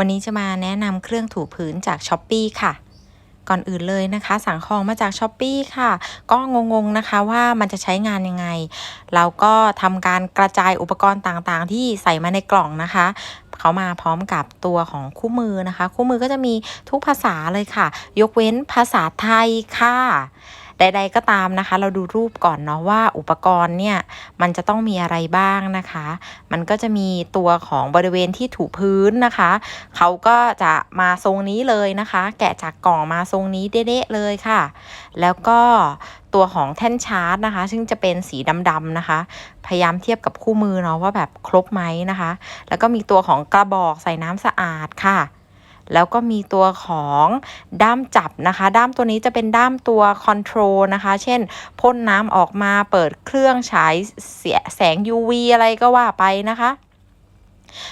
วันนี้จะมาแนะนำเครื่องถูพื้นจากช้อปปีค่ะ ก่อนอื่นเลยนะคะ สั่งของมาจากช้อปปีค่ะ ก็งงๆนะคะว่ามันจะใช้งานยังไง เราก็ทำการกระจายอุปกรณ์ต่างๆ ที่ใส่มาในกล่องนะคะเขามาพร้อมกับตัวของคู่มือนะคะ คู่มือก็จะมีทุกภาษาเลยค่ะ ยกเว้นภาษาไทยค่ะ ใด ๆ ก็ตามนะคะ เราดูรูปก่อนเนาะว่าอุปกรณ์เนี่ยมันจะต้องมีอะไรบ้างนะคะ มันก็จะมีตัวของบริเวณที่ถูพื้นนะคะ เขาก็จะมาทรงนี้เลยนะคะ แกะจากกล่องมาทรงนี้เด๊ะๆเลยค่ะ แล้วก็ตัวของแท่นชาร์จนะคะ ซึ่งจะเป็นสีดำๆนะคะ พยายามเทียบกับคู่มือเนาะว่าแบบครบไหมนะคะ แล้วก็มีตัวของกระบอกใส่น้ำสะอาดค่ะ แล้วก็มีตัวของด้ามจับนะคะ ด้ามตัวนี้จะเป็นด้ามตัวคอนโทรลนะคะ เช่นพ่นน้ำออกมาเปิดเครื่องฉายเสียแสง UV อะไรก็ว่าไปนะคะ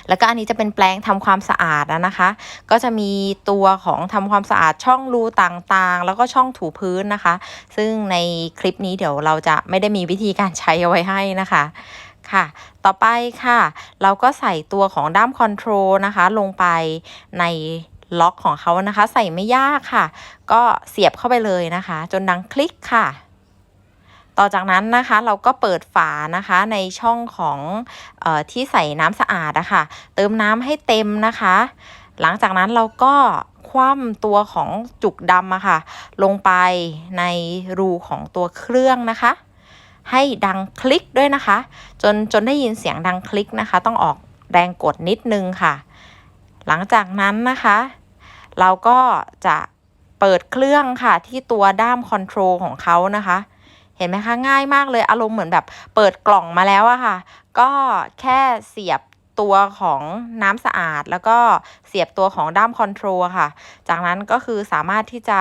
แล้วก็อันนี้จะเป็นแปลงทำความสะอาดนะคะ ก็จะมีตัวของทำความสะอาดช่องรูต่างๆ แล้วก็ช่องถูพื้นนะคะ ซึ่งในคลิปนี้เดี๋ยวเราจะไม่ได้มีวิธีการใช้เอาไว้ให้นะคะ ค่ะ ต่อไปค่ะ เราก็ใส่ตัวของด้ามคอนโทรลนะคะ ลงไปในล็อกของเขานะคะ ใส่ไม่ยากค่ะ ก็เสียบเข้าไปเลยนะคะ จนดังคลิกค่ะ ต่อจากนั้นนะคะเราก็เปิดฝานะคะในช่องของออที่ใส่น้ำสะอาดอะคะเติมน้ำให้เต็มนะคะ หลังจากนั้นเราก็คว่ำตัวของจุกดำอะค่ะ ลงไปในรูของตัวเครื่องนะคะ ให้ดังคลิกด้วยนะคะ จนจนได้ยินเสียงดังคลิกนะคะ ต้องออกแรงกดนิดนึงค่ะ หลังจากนั้นนะคะ เราก็จะเปิดเครื่องค่ะที่ตัวด้ามคอนโทรลของเขานะคะ เห็นไหมคะง่ายมากเลยอารมณ์เหมือนแบบเปิดกล่องมาแล้วอะค่ะ ก็แค่เสียบตัวของน้ำสะอาดแล้วก็เสียบตัวของด้ามคอนโทรลค่ะ จากนั้นก็คือสามารถที่จะ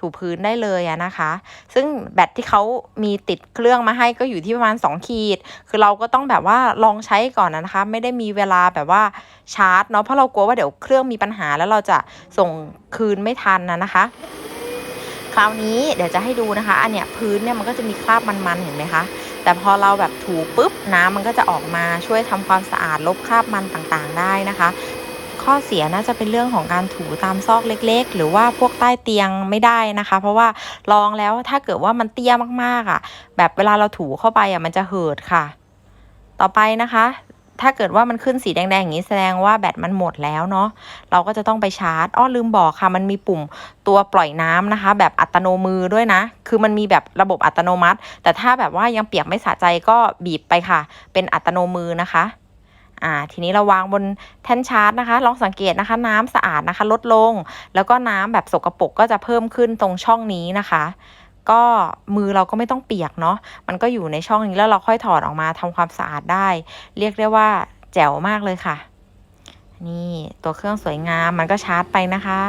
ถูพื้นได้เลยอะนะคะ ซึ่งแบตที่เขามีติดเครื่องมาให้ก็อยู่ที่ประมาณ 2 ขีด คือเราก็ต้องแบบว่าลองใช้ก่อนนะคะ ไม่ได้มีเวลาแบบว่าชาร์จเนาะเพราะเรากลัวว่าเดี๋ยวเครื่องมีปัญหาแล้วเราจะส่งคืนไม่ทันนะนะคะคราวนี้เดี๋ยวจะให้ดูนะคะ อันเนี้ยพื้นเนี่ยมันก็จะมีคราบมันๆเห็นไหมคะ แต่พอเราแบบถูปุ๊บน้ำมันก็จะออกมาช่วยทำความสะอาดลบคราบมันต่างๆได้นะคะ ข้อเสียน่าจะเป็นเรื่องของการถูตามซอกเล็ก ๆ หรือว่าพวกใต้เตียงไม่ได้นะคะ เพราะว่าลองแล้วถ้าเกิดว่ามันเตี้ยมากๆอะ แบบเวลาเราถูเข้าไปอะมันจะเหิดค่ะ ต่อไปนะคะ ถ้าเกิดว่ามันขึ้นสีแดงๆอย่างนี้แสดงว่าแบตมันหมดแล้วเนาะเราก็จะต้องไปชาร์จอ้อลืมบอกค่ะ มันมีปุ่มตัวปล่อยน้ำนะคะ แบบอัตโนมือด้วยนะ คือมันมีแบบระบบอัตโนมัติ แต่ถ้าแบบว่ายังเปียกไม่สะใจก็บีบไปค่ะ เป็นอัตโนมือนะคะ อ่าทีนี้เราวางบนแท่นชาร์จนะคะ ลองสังเกตนะคะ น้ำสะอาดนะคะ ลดลง แล้วก็น้ำแบบสกปรกก็จะเพิ่มขึ้นตรงช่องนี้นะคะ ก็มือเราก็ไม่ต้องเปียกเนาะมันก็อยู่ในช่องนี้แล้วเราค่อยถอดออกมาทำความสะอาดได้ เรียกได้ว่าแจ๋วมากเลยค่ะ นี่ตัวเครื่องสวยงามมันก็ชาร์จไปนะคะ